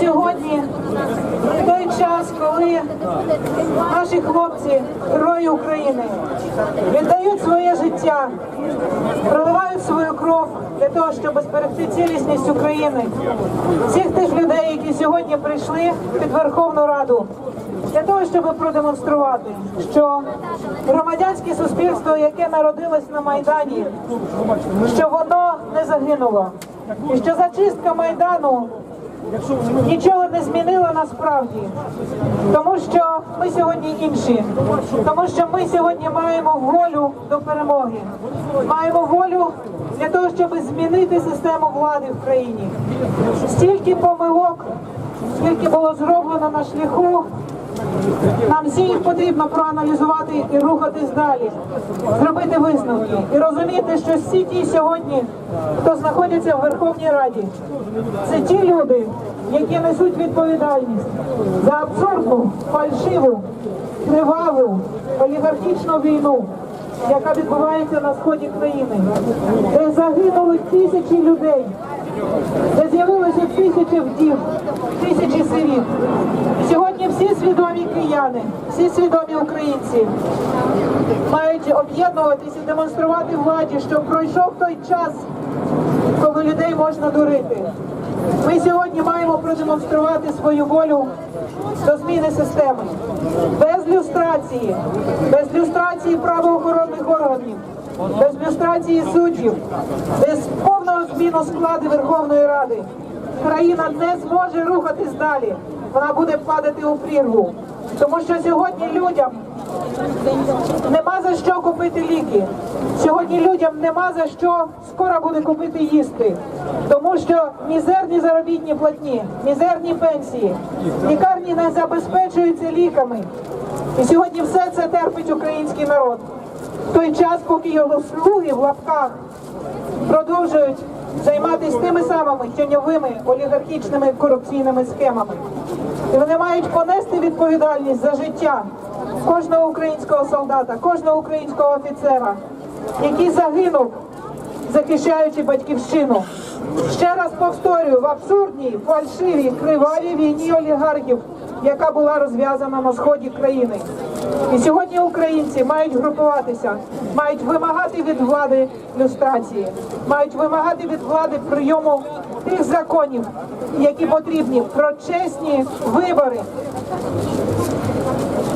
сьогодні, в той час, коли наші хлопці, герої України, віддають своє життя, проливають свою кров для того, щоб зберегти цілісність України, всіх тих людей, які сьогодні прийшли під Верховну Раду. Для того, щоб продемонструвати, що громадянське суспільство, яке народилось на Майдані, що воно не загинуло, і що зачистка Майдану нічого не змінила насправді, тому що ми сьогодні інші, тому що ми сьогодні маємо волю до перемоги, маємо волю для того, щоб змінити систему влади в країні. Стільки помилок, скільки було зроблено на шляху. Нам всі їх потрібно проаналізувати і рухатись далі, зробити висновки і розуміти, що всі ті сьогодні, хто знаходиться в Верховній Раді, це ті люди, які несуть відповідальність за абсурдну, фальшиву, криваву, олігархічну війну, яка відбувається на сході країни, де загинули тисячі людей, де з'явилося тисячі вдів, тисячі сиріт. Сьогодні всі свідомі кияни, всі свідомі українці мають об'єднуватися і демонструвати владі, що пройшов той час, коли людей можна дурити. Ми сьогодні маємо продемонструвати свою волю до зміни системи без люстрації, без люстрації правоохоронних органів, без люстрації суддів, без зміну складу Верховної Ради. Країна не зможе рухатись далі. Вона буде падати у прірву. Тому що сьогодні людям нема за що купити ліки. Сьогодні людям нема за що скоро буде купити їсти. Тому що мізерні заробітні платні, мізерні пенсії, лікарні не забезпечуються ліками. І сьогодні все це терпить український народ. В той час, поки його слуги в лапках продовжують займатися тими самими тіньовими олігархічними корупційними схемами. І вони мають понести відповідальність за життя кожного українського солдата, кожного українського офіцера, який загинув, захищаючи батьківщину. Ще раз повторюю, в абсурдній, фальшивій, кривавій війні олігархів, яка була розв'язана на сході країни. І сьогодні українці мають групуватися, мають вимагати від влади люстрації, мають вимагати від влади прийому тих законів, які потрібні про чесні вибори.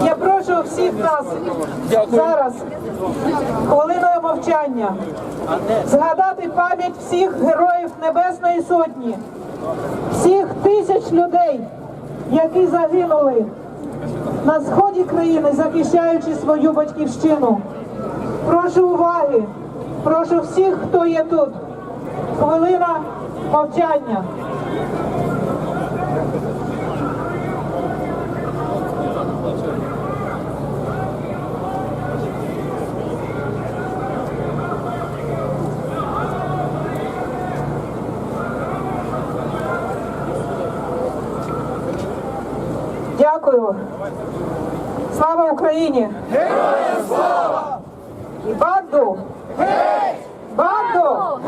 Я прошу всіх нас зараз хвилиною мовчання згадати пам'ять всіх героїв Небесної Сотні, всіх тисяч людей, які загинули на сході країни, захищаючи свою батьківщину. Прошу уваги, прошу всіх, хто є тут. Хвилина мовчання. Дякую. Слава Україні! Героям слава! І банду! Банду!